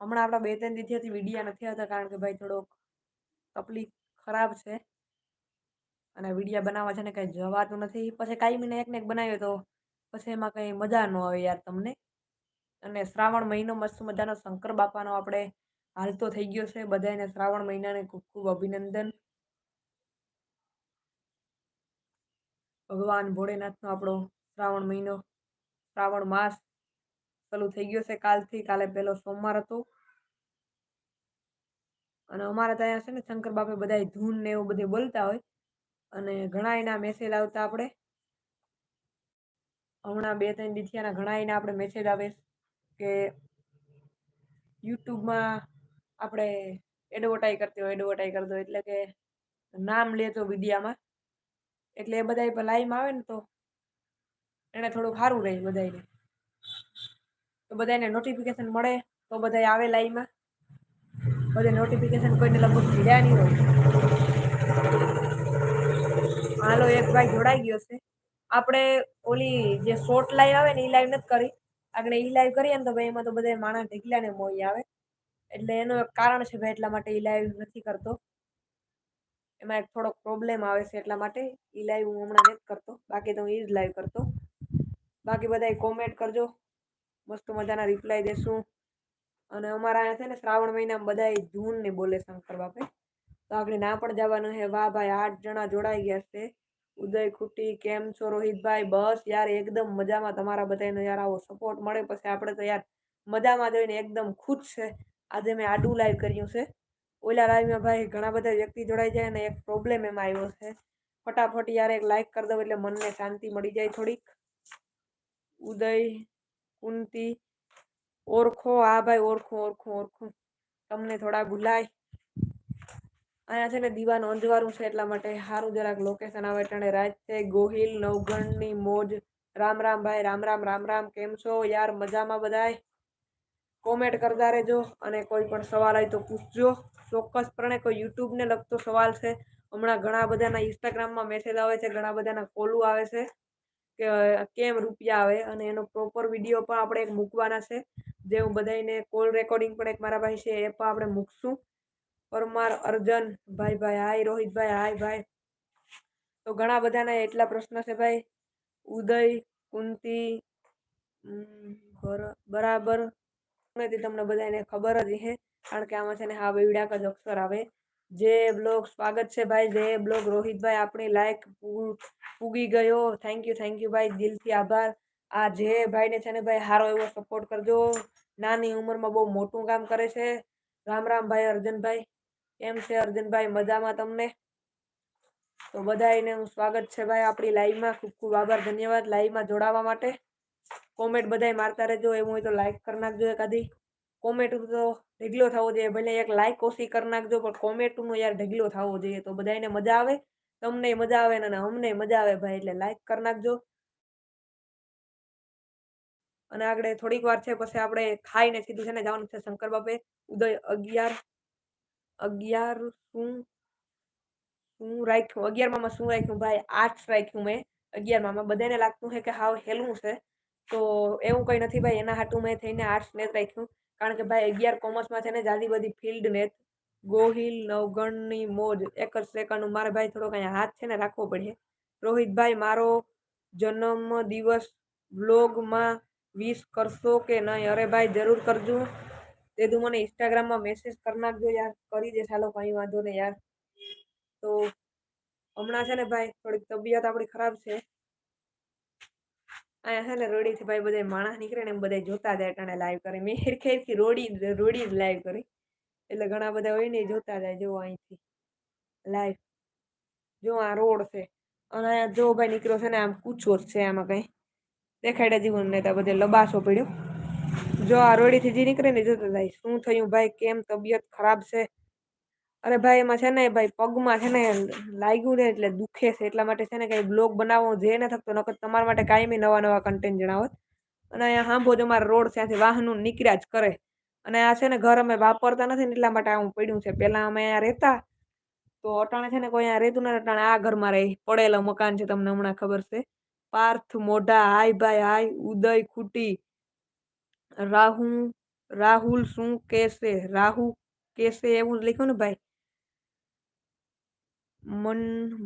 હમણાં આપણા બે ત્રણ દીથિયાથી વિડીયા નથી આવતા કારણ કે ભાઈ થોડોક તકલીફ ખરાબ છે. અને વિડીયા બનાવવા છે ને કંઈ જવાતું નથી. પછી કાંઈ એક ને એક બનાવ્યો તો પછી એમાં કંઈ મજા ન આવે યાર તમને. અને શ્રાવણ મહિનો મસ્ત મજાનો શંકર બાપાનો આપણે હાલતો થઈ ગયો છે. બધાને શ્રાવણ મહિનાને ખૂબ ખૂબ અભિનંદન. ભગવાન ભોળેનાથનો આપણો શ્રાવણ મહિનો, શ્રાવણ માસ ચાલુ થઈ ગયો છે કાલથી, કાલે પહેલો સોમવાર હતો. અને અમારે ત્યાં છે ને શંકર બાપે બધા ધૂન ને એવું બધું બોલતા હોય. અને ઘણા એના મેસેજ આવતા આપણે. હમણાં બે ત્રણ દીથિયાના ઘણા એના આપણે મેસેજ આવે કે યુટ્યુબમાં આપણે એડવર્ટાઈ કરતી હોય એડવર્ટાઈ કરતો એટલે કે નામ લેતો વિડીયામાં એટલે એ બધા લાઈવમાં આવે ને તો એને થોડુંક સારું રહે બધાને તો બધાને નોટિફિકેશન મળે તો બધા આવે લાઈવમાં બધે નોટિફિકેશન કોઈને લગભગ ભીડ્યા નહીં હોય. હાલો, એક ભાઈ જોડાઈ ગયો છે. આપણે ઓલી જે શોર્ટ લાઈવ આવે ને એ લાઈવ નથી કરી. આગળ એ લાઈવ કરીએ ને તો ભાઈ એમાં તો બધા માણસ ઢીકલા ને મોઈ આવે. એટલે એનું એક કારણ છે ભાઈ એટલા માટે એ લાઈવ નથી કરતો. એમાં એક થોડોક પ્રોબ્લેમ આવે છે એટલા માટે એ લાઈવ હું હમણાં નથી કરતો. બાકી તો હું એ જ લાઈવ કરતો. બાકી બધા કોમેન્ટ કરજો. મસ્ત મજાના રિપ્લાય દેશું. અને અમારા અહીંયા છે ને શ્રાવણ મહિનામાં બધા ધૂન ને બોલે શંકર બાપે. તો આપણે ના પણ જવાનું છે વાહ ભાઈ, આઠ જણા જોડાઈ ગયા છે. ઉદય, ખુટી કેમ છો રોહિતભાઈ, બસ યાર, એકદમ મજામાં તમારા બધાનો યાર આવો સપોર્ટ મળે પછી આપણે તો યાર મજામાં જોઈને એકદમ ખુશ છે. આજે મેં આડું લાઈવ કર્યું છે. ઓલા લાઈવમાં ભાઈ ઘણા બધા વ્યક્તિ જોડાઈ જાય અને એક પ્રોબ્લેમ એમાં આવ્યો છે. ફટાફટ યાર એક લાઈક કરી દો એટલે મનને શાંતિ મળી જાય થોડીક. ઉદય કુંતી ઓળખો હા ભાઈ ઓળખો ઓળખો ઓળખો તમને થોડા ભૂલાય. અહીંયા છે ને દીવાનું અંધવારું છે એટલા માટે સારું જરાક લોકેશન આવે એટલે રાત છે ગોહિલ, નવગણની મોજ. રામ રામ ભાઈ, રામ રામ રામ રામ. કેમ છો? યાર, મજામાં બધાય? કોમેન્ટ કરતા રહેજો અને કોઈ પણ સવાલ હોય તો પૂછજો. ચોક્કસપણે કોઈ યુટ્યુબને લગતો સવાલ છે. હમણાં ઘણા બધાના ઇન્સ્ટાગ્રામમાં મેસેજ આવે છે, ઘણા બધાના કોલું આવે છે. કે, કેમ રૂપિયા આવે અને એનો પ્રોપર વીડિયો પણ આપણે એક મૂકવાના છે. જે હું બધાને કોલ રેકોર્ડિંગ પણ એક મારા ભાઈ છે, એ પણ આપણે મૂકશું. પરમાર, અર્જન, ભાઈ ભાઈ, હાય, રોહિતભાઈ, હાય, ભાઈ. તો ઘણા બધાના એટલા પ્રશ્ન છે ભાઈ. ઉદય, કુંતી બરાબર. તમને બધાને ખબર જ છે કારણ કે આમાં છે ને હા બેવડાક જ અક્ષર આવે. જે બ્લોગ સ્વાગત છે ભાઈ, જે બ્લોગ રોહિતભાઈ આપણી લાઈક પૂગી ગયો. થેન્ક યુ થેન્ક યુ ભાઈ, દિલથી આભાર. આ જે ભાઈને છે ને ભાઈ સારો એવો સપોર્ટ કરજો. નાની ઉંમરમાં બહુ મોટું કામ કરે છે. રામ રામ ભાઈ, અર્જનભાઈ. કેમ છે અર્જનભાઈ? મજામાં તમને? તો બધાને હું સ્વાગત છે ભાઈ આપણી લાઈવમાં ખૂબ ખૂબ આભાર, ધન્યવાદ. લાઈવમાં જોડાવા માટે. કોમેન્ટ બધાય મારતા રહેજો. એવું હોય તો લાઈક કરી નાખજો એકાદી. કોમેન્ટ તો ઢગલો થવો જોઈએ. ભલે એક લાઈક ઓછી કરી નાખજો, પણ કોમેન્ટનો યાર ઢગલો થવો જોઈએ. તો બધાને મજા આવે? તમને મજા આવે ને અમને મજા આવે ભાઈ, એટલે લાઈક કરી નાખજો. અને આગળ થોડીક વાર છે, પછી આપણે ખાઈને સીધું છે ને જવાનું છે શંકર બાપે. ઉદય અગિયાર અગિયાર શું? શું રાખ્યું? અગિયારમાં શું રાખ્યું ભાઈ? આઠ રાખ્યું મેં. અગિયારમાં બધાને લાગતું છે કે હાવ હેલું છે. તો એવું કંઈ નથી ભાઈ, એના હાટું મેં થઈને આર્ટ્સ નેત રાખ્યું. કારણ કે ભાઈ અગિયાર કોમર્સમાં છે ને જાજી બધી ફિલ્ડ નેત ગોહિલ, નવગણની, મોજ, એક જ સેકન્ડ મારે ભાઈ થોડો અહીંયા હાથ છે ને રાખવો પડે. રોહિતભાઈ, મારો જન્મ દિવસ વ્લોગમાં વીસ કરશો કે નહીં? અરે ભાઈ, જરૂર કરજો. તે તું મને ઇન્સ્ટાગ્રામમાં મેસેજ કરી નાખજો યાર. કરી દે ચાલો કંઈ વાંધો નહીં યાર. તો હમણાં છે ને ભાઈ, થોડીક તબિયત આપણી ખરાબ છે. અહીંયા છે ને રોડીથી ભાઈ બધા માણસ નીકળે ને એમ બધા જોતા જાય ટાણે લાઈવ કરે. મેં હેરખેરથી રોડી રોડી જ લાઈવ કરી. એટલે ઘણા બધા હોય ને જોતા જાય, જો અહીંથી લાઈવ જો આ રોડ છે. અને અહીંયા જો ભાઈ નીકળ્યો છે ને આમ કૂચો છે આમાં કંઈ. દેખાડ્યા જીવન ને બધે લબાસો પડ્યો. જો આ રોડીથી જે નીકળે ને જોતા જાય. શું થયું ભાઈ? કેમ તબિયત ખરાબ છે? અરે ભાઈ, એમાં છે ને, ભાઈ, પગમાં છે ને, લાગ્યું ને એટલે દુખે છે. એટલા માટે છે ને, કંઈ બ્લોગ બનાવવો જે ન થતો નકર તમારા માટે કાંઈ નવા નવા કન્ટેન્ટ જણાવત. અને અહીંયા સાંભો જો, મારા રોડ ત્યાંથી વાહનો નીકળ્યા જ કરે. અને આ છે ને, ઘર અમે વાપરતા નથી ને, એટલા માટે આવું પડ્યું છે. પહેલાં અમે અહીંયા રહેતા, તો અટાણે છે ને, કોઈ અહીંયા રહેતું નથી, અટાણે આ ઘરમાં રહી. પડેલો મકાન છે, તમને હમણાં ખબર છે. પાર્થ, મોઢા, હાય ભાઈ, હાય, ઉદય, ખૂટી, રાહુ, રાહુલ શું કહેશે, રાહુ કહેશે એવું લખ્યું ને ભાઈ. મન,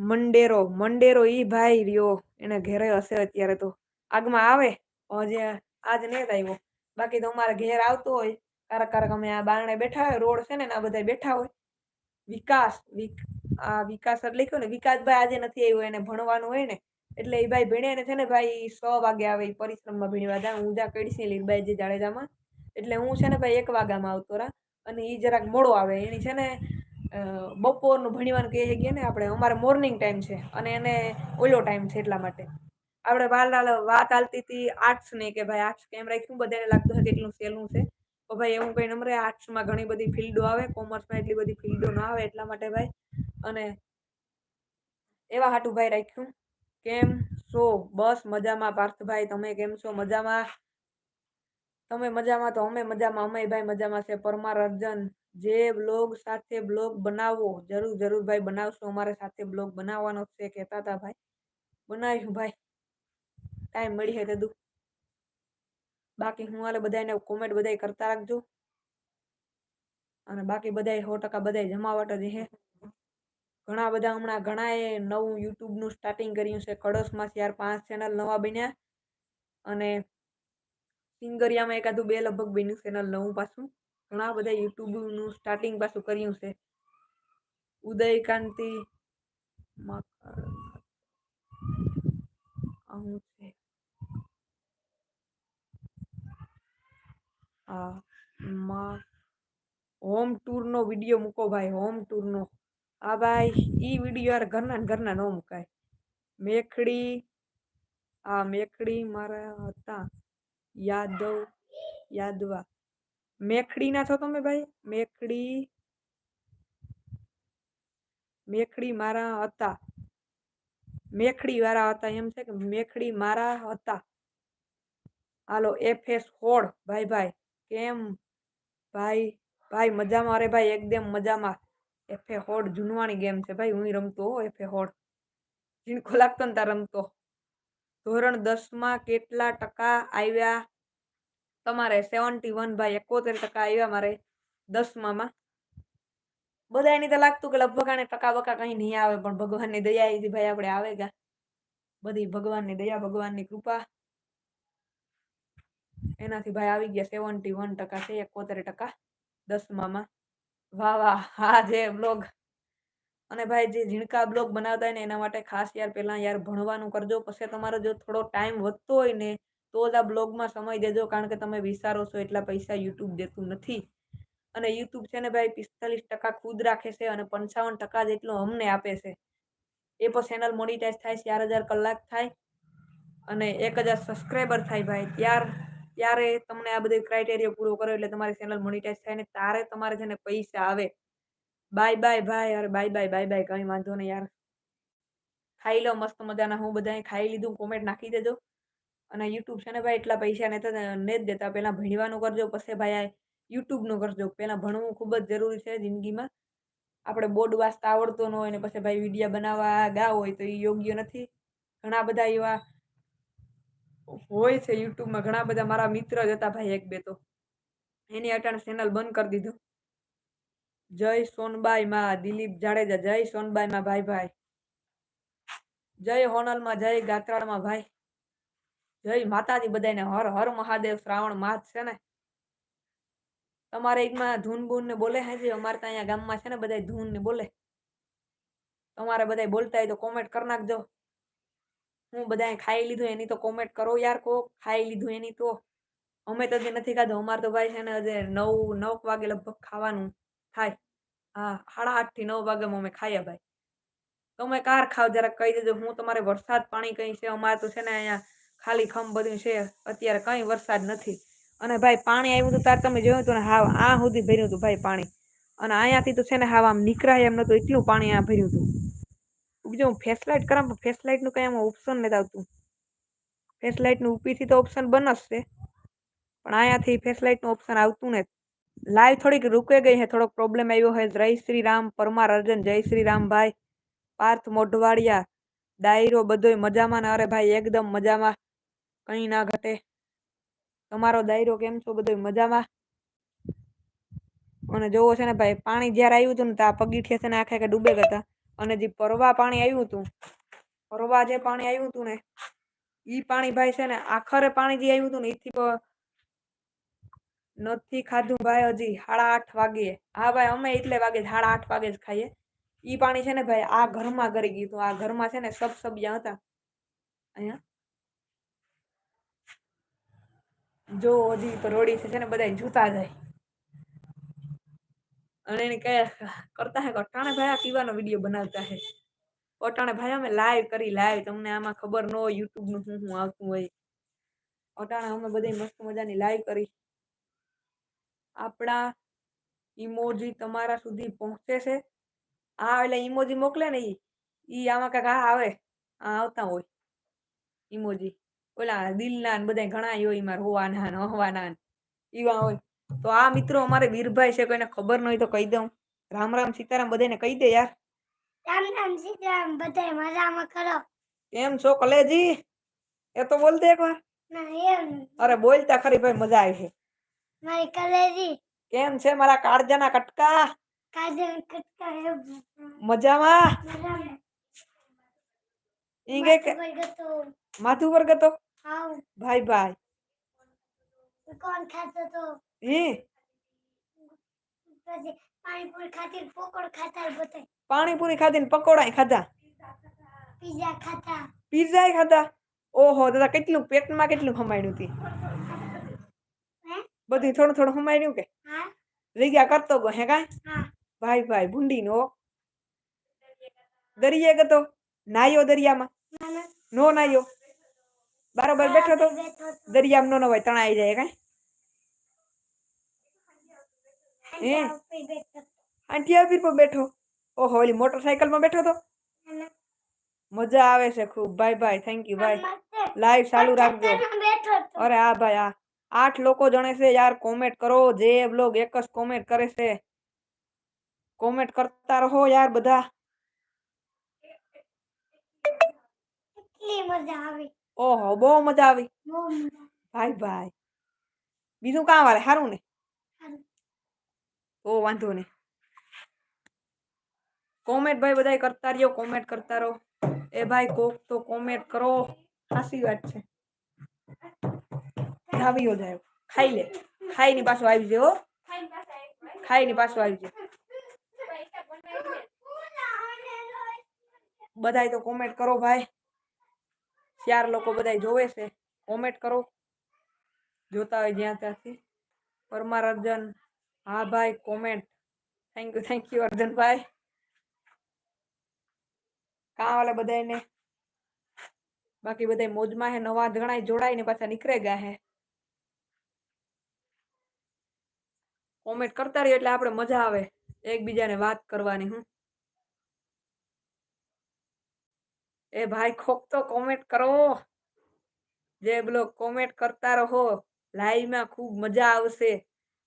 મંડેરો મંડેરો ઈ ભાઈ રહ્યો. એને ઘેરે હશે અત્યારે તો. આગમાં આવે? હજે આજ નહીં આવ્યો. બાકી તો અમારે ઘેર આવતો હોય. કારક કારક અમે આ બારણે બેઠા હોય, રોડ છે ને આ બધા બેઠા હોય. વિકાસ, વિક, આ વિકાસ એટલે લખ્યો ને, વિકાસભાઈ આજે નથી આવ્યો, એને ભણવાનું હોય ને. એટલે એ ભાઈ ભણે ને છે ને, ભાઈ સો વાગે આવે એ પરિશ્રમમાં ભણવા જાય હું જ્યાં કડીશી લીલભાઈ જે જાડેજામાં. એટલે હું છે ને, ભાઈ એક વાગ્યામાં આવતો રા અને એ જરાક મોડો આવે. એની છે ને બપોરનું ભણીવાનું કહે ગયા ને, આપણે અમારે મોર્નિંગ ટાઈમ છે અને એને ઓલો ટાઈમ છે એટલા માટે. આપણે વાલ વાત હાલતી હતી આર્ટ્સ ને કે ભાઈ આર્ટ્સ કેમ રાખ્યું? બધાને લાગતું છે કેટલું સહેલું છે. તો ભાઈ એવું કઈ નમરે આર્ટ્સમાં ઘણી બધી ફિલ્ડો આવે કોમર્સમાં એટલી બધી ફિલ્ડો ન આવે એટલા માટે ભાઈ. અને એવા હાટું ભાઈ રાખ્યું. કેમ છો? બસ મજામાં, પાર્થભાઈ, તમે કેમ છો? મજામાં? તમે મજામાં? તો અમે મજામાં. અમે ભાઈ મજામાં છે. પરમાર અર્જન જે બ્લોગ સાથે બ્લોગ બનાવો, જરૂર જરૂર ભાઈ બનાવશો. અમારે સાથે બ્લોગ બનાવવાનો છે, કહેતા હતા ભાઈ. બનાવીશું ભાઈ. ટાઈમ મળી હે તદું બાકી હું હાલે બધાને કોમેન્ટ બધાય કરતા રાખજો. અને બાકી બધાય સો ટકા બધાય જમાવટ જ હે ઘણા બધા હમણાં ઘણાએ નવું યુટ્યુબનું સ્ટાર્ટિંગ કર્યું છે. કળશમાં ચાર પાંચ ચેનલ નવા બન્યા. અને સિંગરિયામાં એકાદું બે લગભગ બન્યું ચેનલ નવું પાછું. ઘણા બધા યુટ્યુબનું સ્ટાર્ટિંગ પાછું કર્યું છે. ઉદયકાંતિ હોમ ટૂરનો વીડિયો મૂકો ભાઈ હોમ ટૂરનો આ ભાઈ, ઈ વીડિયો યાર ઘરના ઘરના ન મુકાય. મેખડી, આ મેખડી મારા હતા. યાદવ, યાદવા. મેખડીના છો તમે ભાઈ? મેખડી મેખડી મારા હતા. મેખડી વાળા હતા એમ છે કે મેખડી મારા હતા. હાલો એફ એસ હોડ ભાઈ ભાઈ, કેમ? ભાઈ ભાઈ, મજામાં? અરે ભાઈ, એકદમ મજામાં. એફે હોડ જૂનવાણી ગેમ છે ભાઈ હું રમતો હો એફે હોડ ઝીણકો લાગતો ને તાર રમતો. ધોરણ દસમાં કેટલા ટકા આવ્યા? તમારે સેવન્ટી વન ભાઈ એકોતેર ટકા આવ્યા મારે દસમામાં. બધા એની તો લાગતું કે લગભગ આને ટકા બકા કંઈ નહીં આવે, પણ ભગવાનની દયા એથી ભાઈ આપણે આવે ગયા. બધી ભગવાનની દયા, ભગવાનની કૃપા. એનાથી ભાઈ આવી ગયા સેવન્ટી વન ટકા છે, એકોતેર ટકા દસમામાં. વાહ વાહ, હા, જે બ્લોગ અને ભાઈ જે ઝીણકા બ્લોગ બનાવતા હોય ને, એના માટે ખાસ યાર પહેલાં યાર ભણવાનું કરજો. પછી તમારો જો થોડો ટાઈમ વધતો હોય ને, તો જ આ બ્લોગમાં સમય દેજો. કારણ કે તમે વિચારો છો એટલા પૈસા યુટ્યુબ દેતું નથી. અને યુટ્યુબ છે ને ભાઈ પિસ્તાલીસ ટકા ખુદ રાખે છે અને પંચાવન ટકા જેટલો અમને આપે છે. એ પણ ચેનલ મોનિટાઈઝ થાય, ચાર હજાર કલાક થાય અને એક હજાર સબસ્ક્રાઈબર થાય ભાઈ. ત્યાર, ત્યારે તમને આ બધું ક્રાઇટેરિયા પૂરો કરો એટલે તમારી ચેનલ મોનિટાઈઝ થાય ને, તારે તમારે છે ને પૈસા આવે. બાય બાય ભાઈ, અરે બાય બાય બાય બાય, કંઈ વાંધો નહીં યાર. ખાઈ લો, મસ્ત મજાના. હું બધાએ ખાઈ લીધું, કોમેન્ટ નાખી દેજો. અને યુટ્યુબ છે ને ભાઈ, એટલા પૈસા ને ને જ દેતા. પહેલાં ભણવાનું કરજો, પછી ભાઈ આ યુટ્યુબનું કરજો. પહેલાં ભણવું ખૂબ જ જરૂરી છે જિંદગીમાં. આપણે બોર્ડ વાંચતા આવડતો ન હોય ને પછી ભાઈ વિડીયા બનાવવા ગા હોય તો એ યોગ્ય નથી. ઘણા બધા એવા હોય છે યુટ્યુબમાં. ઘણા બધા મારા મિત્ર જ હતા ભાઈ એક બે તો. એની અટાણે ચેનલ બંધ કરી દીધું. જય સોનબાઈ માં, દિલીપ જાડેજા, જય સોનબાઈ માં ભાઈ ભાઈ. જય હોનલમાં, જય ગાત્રાળમાં ભાઈ. જય માતાજી બધાને હર હર મહાદેવ, શ્રાવણ માસ છે ને? તમારે એકમાં ધૂન બૂન ને બોલે હે જે? અમારે ત્યાં અહીંયા ગામમાં છે ને બધા ધૂન ને બોલે. તમારે બધા બોલતા હોય તો કોમેન્ટ કરી નાખજો. હું બધાએ ખાઈ લીધું, એની તો કોમેન્ટ કરો યાર કો ખાઈ લીધું એની તો. અમે તો નથી ખાધું. અમારે તો ભાઈ છે ને હજે નવ નવ વાગે લગભગ ખાવાનું. થાય હા, સાડા આઠથી નવ વાગે અમે ખાઈએ ભાઈ. તમે કાર ખાવ જરાક કહી દેજો, હું તમારે વરસાદ પાણી કંઈ છે? અમારે તો છે ને અહીંયા ખાલી ખમ બધું છે, અત્યારે કંઈ વરસાદ નથી. અને ભાઈ, પાણી આવ્યું હતું ત્યારે તમે જોયું હતું ને, હાવ, આ સુધી ભર્યું હતું ભાઈ પાણી. અને અહીંયાથી તો છે ને હાવ આમ નીકળાય એમ નતું એટલું પાણી આ ભર્યું હતું. બીજું હું ફેસલાઇટ કરામ, પણ ફેસલાઇટનું કંઈ આમાં ઓપ્શન નથી આવતું. ફેસલાઇટનું ઉપીથી તો ઓપ્શન બનશે પણ અહીંયાથી ફેસલાઇટનું ઓપ્શન આવતું નથી. લાઈવ થોડીક રૂકે ગઈ હે, થોડોક પ્રોબ્લેમ આવ્યો હોય જય શ્રી રામ પરમાર અર્જન જય શ્રી રામ ભાઈ. પાર્થ મોઢવાડિયા, ડાયરો બધોય મજામાં ને? અરે ભાઈ, એકદમ મજામાં. કંઈ ના ઘટે. તમારો ડાયરો કેમ છો? બધોય મજામાં? અને જોવો છે ને ભાઈ, પાણી જ્યારે આવ્યું હતું ને ત્યાં પગીઠિયા છે ને આખે આખે ડૂબે હતા. અને જે પરવા પાણી આવ્યું હતું, પરવા જે પાણી આવ્યું હતું ને, ઈ પાણી ભાઈ છે ને, આખરે પાણી જે આવ્યું હતું ને એથી નથી ખાધું ભાઈ, હજી સાડા આઠ વાગે. હા ભાઈ, અમે એટલે વાગે સાડા આઠ વાગે જ ખાઈએ. ઈ પાણી છે ને ભાઈ, આ ઘરમાં કરી ગયું હતું. આ ઘરમાં છે ને સબ સબ્યા હતા. અહીંયા. જો હજી તો રોડી છે ને બધા જોતા જાય અને એને કહે, કરતા હે, અટાણે ભાઈ, આ પીવાનો વીડિયો બનાવતા હે. અટાણે ભાઈ, અમે લાઈવ કરી લાઈવ તમને આમાં ખબર ન હોય યુટ્યુબનું શું શું આવતું હોય. અટાણે અમે બધી મસ્ત મજાની લાઈવ કરી. આપણા ઇમોજી તમારા સુધી પહોંચે છે. આ એટલે ઇમોજી મોકલે ને ઈ. ઈ આમાં કાંઈક આ આવે. આ આવતા હોય. ઇમોજી ઓલા દિલના ને બધા ઘણા હોય એમાં હોવાના ને હવાના ને. એવા હોય. તો આ મિત્રો અમારે વીરભાઈ છે કોઈને ખબર ન હોય તો કહી દઉં. રામ રામ સીતારામ બધાને કહી દે યાર. રામ રામ સીતારામ બધાય મજામાં કરો? કેમ છો કલેજી? એ તો બોલતે એકવાર. ના એમ. અરે બોલતા ખરી ભાઈ મજા આવી છે. મારી કલેજી કેમ છે મારા કાળજાના કટકા? કાજલ કટકા હે મજામાં? મજામાં. ઈ કે કે માથું પર ગતો. માથું પર ગતો? આવ ભાઈ ભાઈ. કોણ ખાતો તો? હી પછી પાણીપુરી ખાતી પોકળ ખાતા બધાય પાણીપુરી ખાધી ને પકોડા ખાધા? પીઝા ખાતા પીઝા ખાધા? ઓહો દાદા કેટલું પેટમાં કેટલું ખમાડ્યું હતી હે બધું થોડું થોડું ખમાડ્યું કે? હા. જગ્યા કરતો ગયો હે કાંઈ? હા. ભાઈ ભાઈ ભૂંડી નો દરિયે ગતો. નાયો દરિયામાં. નાના. નો નાયો. બરાબર બેઠો તો? બેઠો તો. દરિયામાં નો નવાય તણાઈ જાય કાંઈ? હે? હાંડા ઉપર બેઠો તો. આંટિયા પીર પર બેઠો. ઓહો ઓલી મોટરસાયકલમાં બેઠો તો? નાના. મજા આવે છે ખૂબ. ભાઈ ભાઈ થેન્ક યુ ભાઈ. માથે લાઈવ ચાલુ રાખજો. પથ્થરમાં બેઠો તો. અરે હા ભાઈ આ. આઠ લોકો જણે છે યાર કોમેન્ટ કરો જે બ્લોગ એક જ કોમેન્ટ કરે છે. કોમેન્ટ કરતા રહો યાર બધા. કેટલી મજા આવી. ઓહો બહુ મજા આવી. ભાઈ ભાઈ. બીજું કાં વારે સારું ને? ઓ વાંધો નહીં. કોમેન્ટ ભાઈ બધા કરતા રહ્યો કોમેન્ટ કરતા રહો. એ ભાઈ કોક તો કોમેન્ટ કરો. સાચી વાત છે. જાવીઓ જાય ખાઈ લે. ખાઈ ની પાછો આવી જાય હો. ખાઈ ની પાછો આવી જાય. બધાય તો કોમેન્ટ કરો ભાઈ. ચાર લોકો બધાય જોવે છે. કોમેન્ટ કરો. જોતા હોય જ્યાં ત્યાંથી. પરમાર અર્જન હા ભાઈ comment thank you thank you Arjanbhai કાં વાલે બધાને બાકી બધા મોજમાં હે, નવા જણાય જોડાય ને પાછા નીકળે ગયા હે. કોમેન્ટ કરતા રહીએ એટલે આપણે મજા આવે એકબીજાને વાત કરવાની હું એ ભાઈ ખોક તો કોમેન્ટ કરો. જે બોલો કોમેન્ટ કરતા રહો લાઈવમાં ખૂબ મજા આવશે.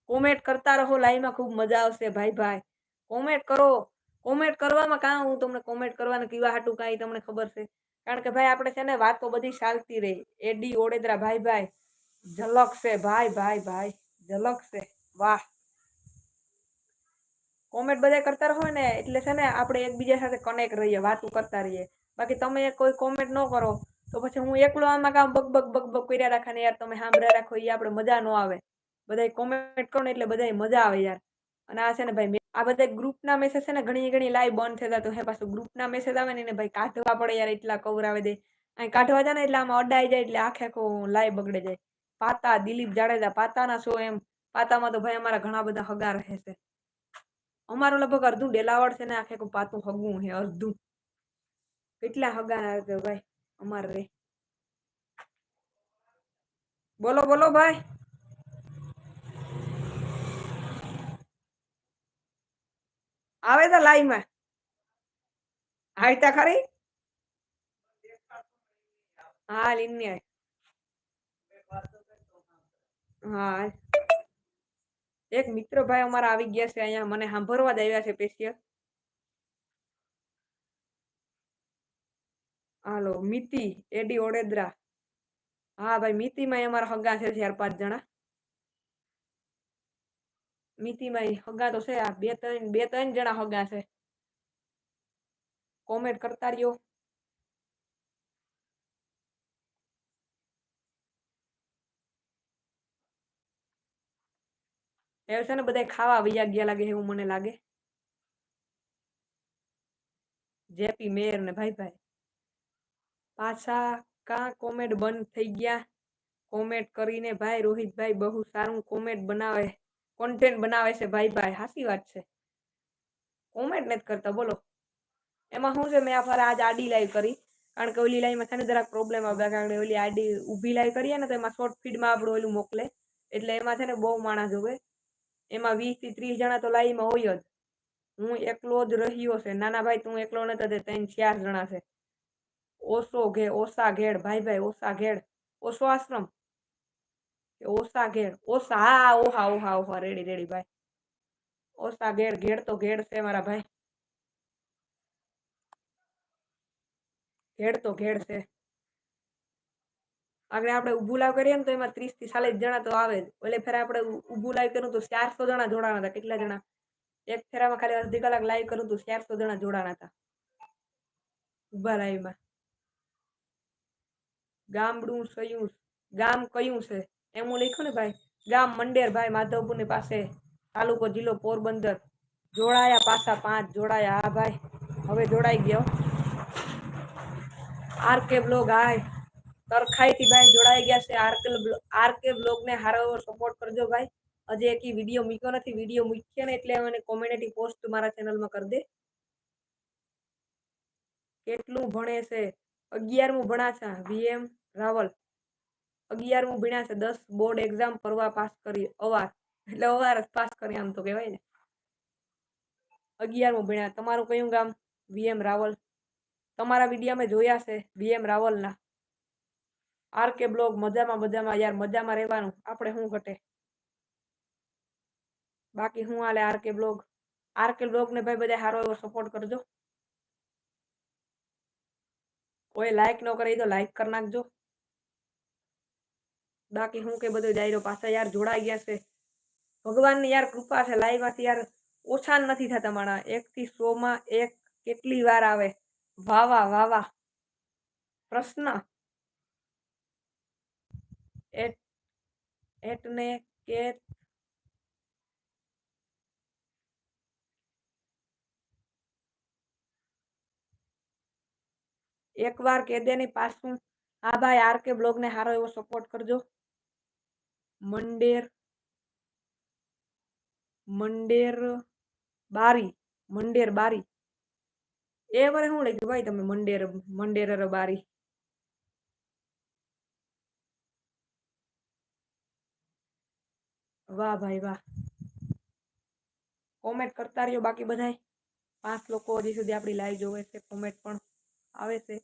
કોમેન્ટ કરતા રહો લાઈવમાં ખૂબ મજા આવશે, ભાઈ ભાઈ. કોમેન્ટ કરો. કોમેન્ટ કરવામાં કાં હું તમને કોમેન્ટ કરવાનું કીવા હાટું કાંઈ તમને ખબર છે? કારણ કે ભાઈ આપણે છે ને વાતો બધી ચાલતી રહી. એડી, ઓડેદરા, ભાઈ ભાઈ. ઝલક છે ભાઈ ભાઈ ભાઈ. ઝલક છે વાહ. કોમેન્ટ બધા કરતા રહો ને, એટલે છે ને આપણે એકબીજા સાથે કનેક્ટ રહીએ, વાતું કરતા રહીએ. બાકી તમે કોઈ કોમેન્ટ ન કરો, તો પછી હું એકલો આમાં કામ બગ બગ બગ બગ કર્યા રાખે ને યાર, તમે સાંભળ્યા રાખો એ આપણે મજા ન આવે. બધા કોમેન્ટ કરો ને એટલે બધા મજા આવે યાર. અને આ છે ને ભાઈ આ બધા ગ્રુપના મેસેજ છે ને ઘણી ઘણી લાઈવ બંધ થતા તો હે, પાછું ગ્રુપના મેસેજ આવે ને એને ભાઈ કાઢવા પડે યાર, એટલા કવર આવે દે. અહીં કાઢવા જાય ને એટલે આમાં અડાઈ જાય, એટલે આખે આખો લાઈવ બગડે જાય. પાતા, દિલીપ જાડેજા, પાતાના શો એમ. પાતામાં તો ભાઈ અમારા ઘણા બધા હગા રહે છે અમારું લગભગ અડધું ડેલાવડ છે ને આખે પાતું હગું છે, અડધું. કેટલા હગા ભાઈ, અમારે રે. બોલો બોલો ભાઈ. આવે તો લાઈવમાં આવી ખરી? હા લીની હા. એક મિત્ર ભાઈ અમારા આવી ગયા છે અહીંયા, મને સાંભળવા જ આવ્યા છે સ્પેશિયલ હાલો, મિતિ, એડી ઓડેદરા. હા ભાઈ મિતિમાં અમારા હગા છે ચાર પાંચ જણા. મિતિમાં હગા તો છે આ બે ત્રણ બે ત્રણ જણા હગા છે. કોમેન્ટ કરતા રહ્યો. એ છે ને બધા ખાવા વૈયા ગયા લાગે એવું મને લાગે. જેપી, મેયર ને ભાઈ ભાઈ. પાછા કા કોમેન્ટ બંધ થઈ ગયા? કોમેન્ટ કરીને ભાઈ રોહિતભાઈ બહુ સારું કોમેન્ટ બનાવે કોન્ટેન્ટ બનાવે છે ભાઈ ભાઈ. સાચી વાત છે. કોમેન્ટ નથી કરતા, બોલો. એમાં શું છે? મેં આ ફરે આજ આડી લાઈવ કરી. કારણ કે ઓલી લાઈવમાં છે ને જરાક પ્રોબ્લેમ આવ્યા કારણ કે ઓલી આડી ઊભી લાઈવ કરીએ ને તો એમાં શોર્ટ ફીડમાં આપણું ઓલું મોકલે. એટલે એમાં છે ને બહુ માણસ જોવે. એમાં વીસથી ત્રીસ જણા તો લાઈવમાં હોય જ. હું એકલો જ રહ્યો છે. નાના ભાઈ, તું એકલો નતો તે ત્રણ ચાર જણા છે. ઓસો ઘે ઓસા ઘેડ, ભાઈ ભાઈ ઓસા ઘેડ ઓસો આશ્રમ. ઓસા ઘેડ ઓસા હા, ઓહા ઓહા ઓહા, રેડી રેડી, ભાઈ. ઓસા ઘેડ ઘેડ તો ઘેડ છે મારા ભાઈ. ઘેડ તો ઘેડ છે. આગળ આપણે ઊભું લાવ કરીએ ને તો એમાં ત્રીસથી ચાલીસ જણા તો આવે જ. એટલે ફેર આપણે ઊભું લાઈવ કર્યું તો ચારસો જણા જોડાણા હતા. કેટલા જણા? એક ફેરામાં ખાલી અડધી કલાક લાઈવ કર્યું તો ચારસો જણા જોડાણા હતા. ઊભા લાઈવમાં. ગામડું સયું. ગામ કયું છે? એમ હું લખ્યું ને ભાઈ. ગામ મંડેર ભાઈ માધવપુરની પાસે. તાલુકો જિલ્લો પોરબંદર. જોડાયા પાછા પાંચ, જોડાયા હા ભાઈ. હવે જોડાઈ ગયો. આર કે બ્લોગ હાય તરખાઈથી ભાઈ જોડાઈ ગયા છે. આરકે આરકે બ્લોગને હારો સપોર્ટ કરજો ભાઈ. હજી એક વીડિયો મૂક્યો નથી. વીડિયો મૂક્યો ને એટલે મને કોમ્યુનિટી પોસ્ટ મારા ચેનલમાં કરી દે. કેટલું ભણે છે? અગિયારમું ભણા છે. વીએમ રાવલ. અગિયારમું ભણ્યા છે. દસ બોર્ડ એક્ઝામ પરવા પાસ કરી. અવાર. એટલે અવાર જ પાસ કરી આમ તો કહેવાય ને. અગિયારમું ભણ્યા. તમારું કયું ગામ? વીએમ રાવલ. તમારા વિડીયા મેં જોયા છે વીએમ રાવલના. આર કે બ્લોગ મજામાં મજામાં યાર મજામાં રહેવાનું. આપણે શું ઘટે? બાકી હું હાલે R K blog. R K બ્લોગને ભાઈ બધા સારો એવો સપોર્ટ કરજો. કોઈ લાઈક ન કરે તો લાઈક કરી નાખજો. બાકી હું કે બધો ડાયરો પાછા યાર જોડાઈ ગયા છે. ભગવાનની યાર કૃપા છે લાઈવમાંથી યાર ઓછા નથી થતા મારા એક થી સો માં એક કેટલી વાર આવે? વાવા વાવા પ્રશ્ન એટ એટલને કે એકવાર કેદેની પાછું હા ભાઈ આર કે બ્લોગને સારો એવો સપોર્ટ કરજો. મંડેર મંડેર બારી મંડેર બારી. એ વારે શું લખ્યું ભાઈ તમે મંડેર મંડેર બારી. વાહ ભાઈ વાહ. કોમેન્ટ કરતા રહ્યો બાકી બધાય. પાંચ લોકો હજી સુધી આપણી લાઈવ જોવે છે કોમેન્ટ પણ આવે છે.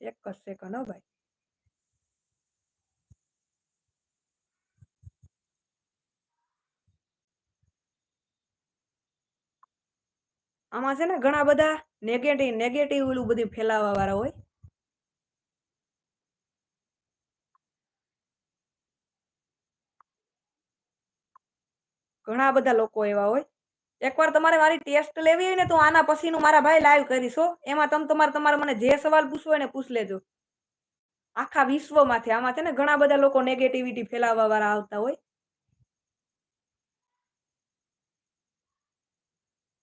એક જ સેકન્ડ ભાઈ. આમાં છે ને ઘણા બધા નેગેટિવ નેગેટિવ ઓલું બધું ફેલાવા વાળા હોય. ઘણા બધા લોકો એવા હોય. એકવાર તમારે મારી ટેસ્ટ લેવી હોય ને, તો આના પછીનું મારા ભાઈ લાઈવ કરીશો એમાં તમે તમારે તમારે મને જે સવાલ પૂછવો હોય ને, પૂછ લેજો. આખા વિશ્વમાંથી આમાં છે ને, ઘણા બધા લોકો નેગેટિવિટી ફેલાવવા વાળા આવતા હોય.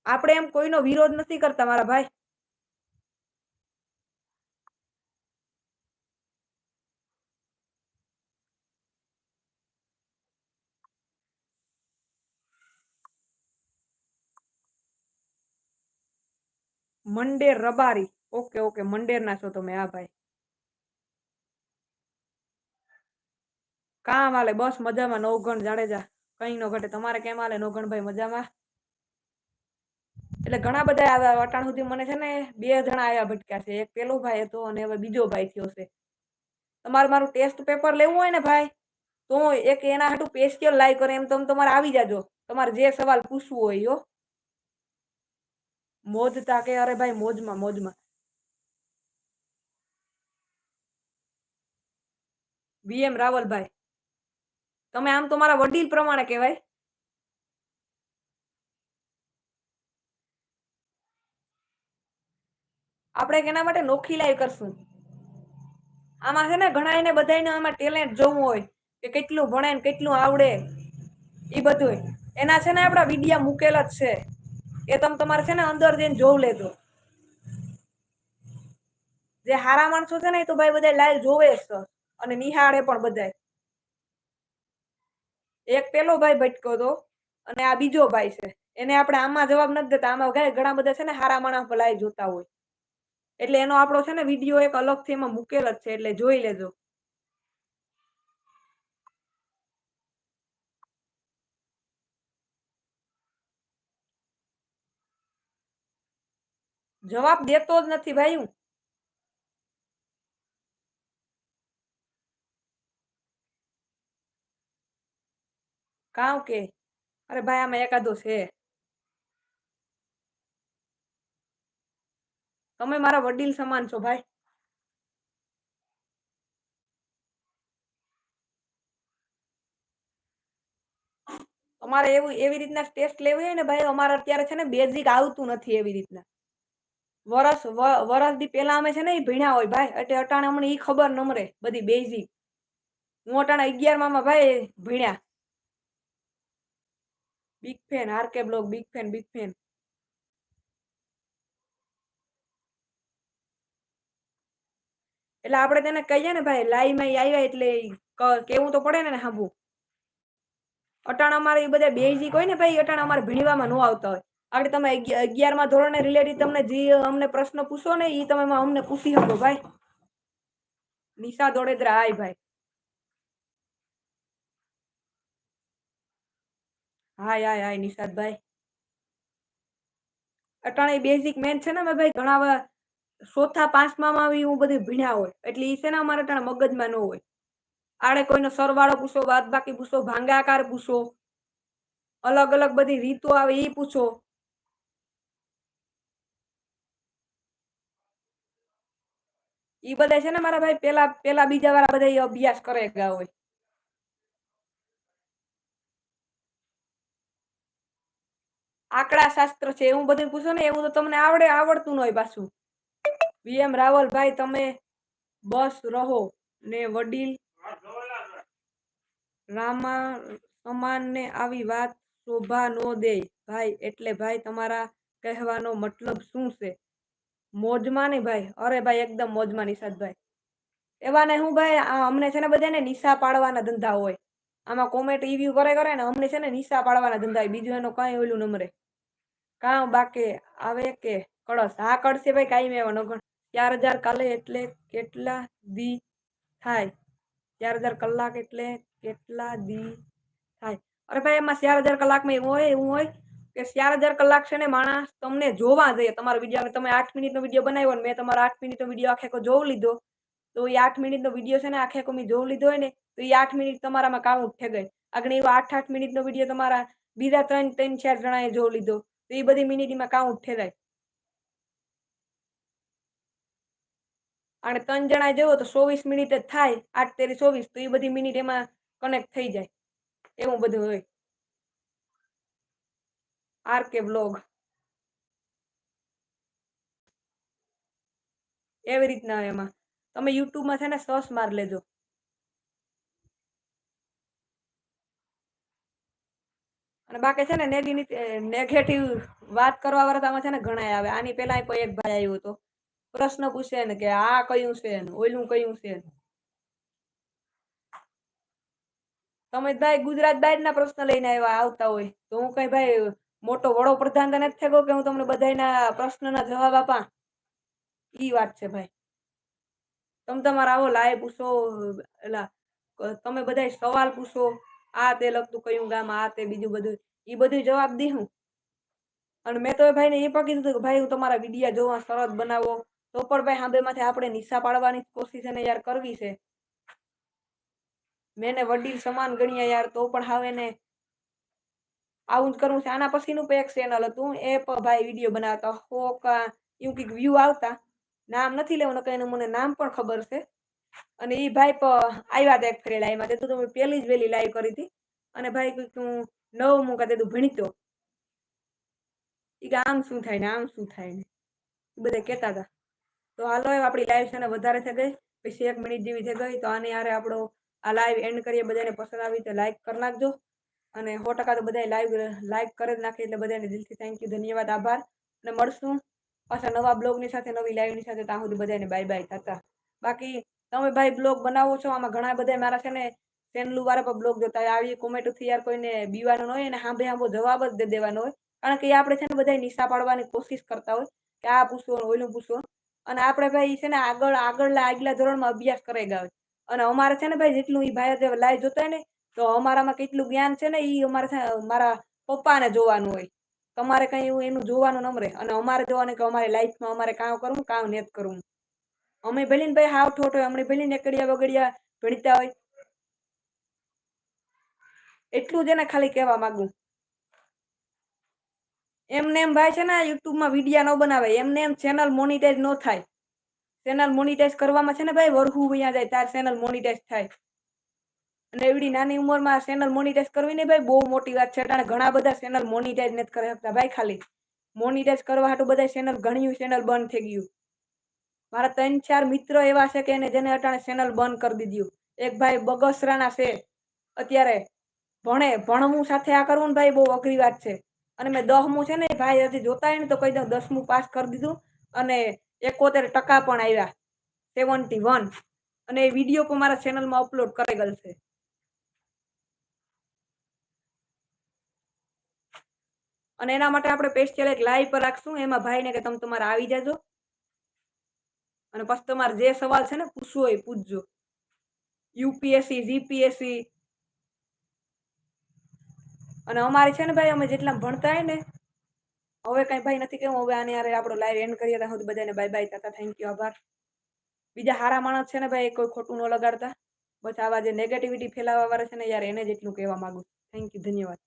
આપણે એમ કોઈનો વિરોધ નથી કરતા મારા ભાઈ. મંડેર રબારી. ઓકે ઓકે મંડેર ના છો તમે. આ ભાઈ. કામ હાલે, બસ મજામાં. નવગણ જાડેજા. કઈ નો ઘટે. તમારે કેમ હાલે નવગણ ભાઈ? મજામાં? એટલે ઘણા બધા આવ્યા અટાણ સુધી મને છે ને બે જણા આવ્યા ભટક્યા છે. એક પેલો ભાઈ હતો અને હવે બીજો ભાઈ થયો છે. તમારે મારું ટેસ્ટ પેપર લેવું હોય ને ભાઈ, તો એક એના હાટું પેસ્ટિયલ લાઈ કરે એમ તમે તમારે આવી જાજો. તમારે જે સવાલ પૂછવું હોય યો. મોજતા કે અરે ભાઈ, મોજમાં મોજમાં. બીએમ રાવલભાઈ, તમે આમ તો મારા વડીલ પ્રમાણે કહેવાય. આપણે કેના માટે નોખી લાઈવ કરશું? આમાં છે ને, ઘણા એને બધાને આમાં ટેલેન્ટ જોવું હોય, કે કેટલું ભણે ને કેટલું આવડે એ બધું એના છે ને, આપણા વિડિયા મૂકેલા જ છે. એ તમે તમારે છે ને અંદર જઈને જોઈ લેજો. જે હારા માણસો છે ને તો ભાઈ બધા લાઈવ જોવે છે અને નિહાળે પણ બધા એક પેલો ભાઈ ભટકો હતો અને આ બીજો ભાઈ છે. એને આપણે આમાં જવાબ નથી દેતા, આમાં ઘણા બધા છે ને હારા માણસ લાઈવ જોતા હોય. એટલે એનો આપણો છે ને વીડિયો એક અલગથી એમાં મૂકેલ જ છે, એટલે જોઈ લેજો. જવાબ દેતો જ નથી ભાઈ હું. કાં કે, અરે ભાઈ આમાં એકાદો છે. તમે મારા વડીલ સમાન છો ભાઈ. અમારે એવું એવી રીતના ટેસ્ટ લેવી હોય ને ભાઈ, અમારે અત્યારે છે ને બેઝિક આવતું નથી એવી રીતના. વરસ વરસ દી પેલા અમે છે ને એ ભણ્યા હોય ભાઈ. એટલે અટાણે અમને એ ખબર નમરે બધી બેઝી હું અટાણે અગિયારમાં માં ભાઈ ભીણ્યા. Big fan R K blog big fan big fan એટલે આપણે તેને કહીએ ને ભાઈ, લાઈ માં આવ્યા એટલે કેવું તો પડે ને હાંભું અટાણા અમારે એ બધા બેઝિક હોય ને ભાઈ, અટાણા અમારે ભીણવામાં ન આવતા હોય. આગળ તમે અગિ- અગિયારમાં ધોરણને રિલેટેડ તમને જે અમને પ્રશ્ન પૂછો ને એ તમે અમને પૂછી શકો, ભાઈ. નિશા દોડેદરા હાય ભાઈ. હાય હાય હાય નિશાદભાઈ અટાણે બેઝિક મેન છે ને મેં ભાઈ, ઘણા ચોથા, પાંચમામાં આવી હું બધી ભીણ્યા હોય. એટલે એ છે ને અમારે અટાણે મગજમાં ન હોય. આડે કોઈનો સરવાળો પૂછો બાદ બાકી પૂછો, ભાંગાકાર પૂછો અલગ અલગ બધી રીતો આવે એ પૂછો. ઈ બધા છે ને મારા ભાઈ પેલા પેલા બીજા વાળા બધા અભ્યાસ કરે ગયા હોય. આંકડા શાસ્ત્ર છે, એવું બધું પૂછો ને, એવું તો તમને આવડે, આવડતું ન હોય પાછું. વીએમ રાવલભાઈ, તમે બસ રહો ને વડીલ રામા સમાન ને આવી વાત શોભા નો દે. ભાઈ, એટલે ભાઈ, તમારા કહેવાનો મતલબ શું છે? મોજમાં ને ભાઈ. અરે ભાઈ, એકદમ મોજમાં નિશાદભાઈ એવાને હું ભાઈ અમને છે ને બધાને નિશા પાડવાના ધંધા હોય. આમાં કોમેન્ટ રિવ્યુ કરે કરે ને અમને છે ને નિશા પાડવાના ધંધા હોય. બીજું એનો કાંઈ ઓલું નમરે કાં બાકે આવે કે કળશ? હા, કળશે ભાઈ, કાંઈ મેં નગણ ચાર હજાર કાલે એટલે કેટલા દી થાય? ચાર હજાર કલાક એટલે કેટલા દી થાય? અરે ભાઈ, એમાં ચાર હજાર કલાકમાં એવું હોય એવું હોય? કે ચાર હજાર કલાક છે ને માણસ તમને જોવા જઈએ. તમારો વીડિયો તમે આઠ મિનિટનો વીડિયો બનાવ્યો ને મેં તમારો આઠ મિનિટનો વીડિયો આખે આખો જોઈ લીધો. તો એ આઠ મિનિટનો વીડિયો છે ને આખે કો મેં જોઈ લીધો હોય ને, તો એ આઠ મિનિટ તમારામાં કાઉન્ટ થઈ ગઈ. આગળ એવો આઠ આઠ મિનિટનો વીડિયો તમારા બીજા ત્રણ ત્રણ, ચાર જણાએ જોઈ લીધો. તો એ બધી મિનિટમાં કાઉન્ટ થઈ જાય અને ત્રણ જણા જોવો તો ચોવીસ મિનિટ જ થાય, આઠ તેરી ચોવીસ, તો એ બધી મિનિટ એમાં કનેક્ટ થઈ જાય. એવું બધું હોય. આર કે બ્લોગ એવી રીતના એમાં. તમે યુટ્યુબમાં છે ને સર્ચ માર લેજો. અને બાકી છે ને નેગેટિવ વાત કરવા વાળા તમે છે ને ઘણા આવે. આની પેલા કોઈ એક ભાઈ આવ્યો હતો પ્રશ્ન પૂછે ને કે આ કયું છે ને ઓલું કયું છે તમે ભાઈ ગુજરાત બહારના પ્રશ્ન લઈને આવ્યા, આવતા હોય. તો હું કઈ ભાઈ મોટો વડો પ્રધાન તો નથી થયો કે હું તમને બધાના પ્રશ્નના જવાબ આપા? ઈ વાત છે ભાઈ. તમે તમારા આવો લાય પૂછો, એલા, તમે બધા સવાલ પૂછો, આ તે લગતું કયું ગામ, આ તે બીજું બધું. ઈ બધું જવાબ દીધું અને મેં તો ભાઈ ભાઈને એ પણ કીધું કે, ભાઈ, હું તમારા વિડીયા જોવા સરસ બનાવો. તો પણ ભાઈ સાંભેમાંથી આપણે નિશા પાડવાની કોશિશ એને યાર કરવી છે. મેં વડીલ સમાન ગણ્યા યાર, તો પણ હવે એને આવું જ કરવું છે. આના પછીનું પણ એક ચેનલ હતું. એ પણ ભાઈ વીડિયો બનાવતા. હોક એવું કંઈક વ્યૂ આવતા. નામ નથી લેવાનું, કઈ મને નામ પણ ખબર છે. અને એ ભાઈ પણ આવ્યા હતા એક ફેરે લાઈવમાં તે તો પેલી જ વેલી લાઈવ કરી હતી. અને ભાઈ કંઈક હું નવમું કાતે તું ભણીતો ઈ કે આમ શું થાય ને, આમ શું થાય ને. બધા કહેતા હતા તો હાલો એ આપણી લાઈવ છે ને વધારે થઈ ગઈ. પછી એક મિનિટ જેવી થઈ ગઈ. તો આની યારે આપણો આ લાઈવ એન્ડ કરીએ. બધાને પસંદ આવી તો લાઈક કરી નાખજો. અને સો ટકા તો બધાએ લાઈવ લાઈક કરી જ નાખી એટલે બધાને દિલથી થેન્ક યુ ધન્યવાદ, આભાર. અને મળશું પાછા નવા બ્લોગની સાથે, નવી લાઈવની સાથે. ત્યાં સુધી બધાને બાય બાય થતા બાકી તમે ભાઈ બ્લોગ બનાવો છો? આમાં ઘણા બધા મારા છે ને ચેનલ વાળા પણ બ્લોગ જોતા હોય. આવી કોમેન્ટથી યાર કોઈને બીવાનું હોય ને હાંભે હાંભો જવાબ જ દે દેવાનો હોય. કારણ કે એ આપણે છે ને બધા નિશા પાડવાની કોશિશ કરતા હોય કે આ પૂછવો ને ઓલું પૂછવો અને આપણે ભાઈ છે ને આગળ આગળ આગલા ધોરણમાં અભ્યાસ કરાઈ ગયા હોય. અને અમારે છે ને ભાઈ જેટલું એ ભાઈ લાઈવ જોતા હોય ને તો અમારામાં કેટલું જ્ઞાન છે ને એ અમારે મારા પપ્પાને જોવાનું હોય. તમારે કઈ એવું એનું જોવાનું ન મળે. અને અમારે જોવાનું કે અમારી લાઈફમાં અમારે કામ કરવું કામ નેત કરવું. અમે ભેલીને ભાઈ હાવ ઠોઠ હોય, અમને ભેલીને એકડિયા બગડિયા ભણતા હોય. એટલું જ એને ખાલી કહેવા માંગુ. એમને એમ ભાઈ છે ને, યુટ્યુબમાં વિડીયા ન બનાવે. એમને એમ ચેનલ મોનિટાઈઝ ન થાય. ચેનલ મોનિટાઈઝ કરવામાં છે ને ભાઈ, વરહુ વયા જાય, તાર ચેનલ મોનિટાઈઝ થાય. અને એવડી નાની ઉંમરમાં ચેનલ મોનિટાઈઝ કરવી ને ભાઈ, બહુ મોટી વાત છે. અટાણે ઘણા બધા ચેનલ મોનિટાઈઝ નથી કરી શકતા ભાઈ ખાલી. મોનિટાઈઝ કરવા હાટું બધા ચેનલ ઘણી ચેનલ બંધ થઈ ગયું. મારા ત્રણ ચાર મિત્રો એવા છે કે એને જેને અટાણે ચેનલ બંધ કરી દીધું. એક ભાઈ બગસરાના છે. અત્યારે ભણે, ભણવું સાથે આ કરવું ને ભાઈ બહુ અઘરી વાત છે. અને મેં દસમું છે ને ભાઈ હજી જોતા ને તો કહી દઉં, દસમું પાસ કરી દીધું અને એકોતેર ટકા પણ આવ્યા સેવન્ટી વન. અને એ વીડિયો પણ મારા ચેનલમાં અપલોડ કરેલ છે. અને એના માટે આપણે સ્પેશિયલ એક લાઈવ પર રાખશું. એમાં ભાઈને કે તમે તમારે આવી જાજો. અને પછી તમારે જે સવાલ છે ને, પૂછવો એ પૂછજો. UPSC, GPSC. અને અમારે છે ને ભાઈ, અમે જેટલા ભણતા હોય ને, હવે કઈ ભાઈ નથી કેવું. હવે આને હારે આપણો લાઈવ એન્ડ કરીએ ત્યાં બધાને bye bye tata thank you આભાર. બીજા હારા માણસ છે ને ભાઈ કોઈ ખોટું ન લગાડતા. બસ આવા જે નેગેટિવિટી ફેલાવવા વાળા છે ને, યાર એને જ એટલું કહેવા માંગુ થેન્ક યુ ધન્યવાદ.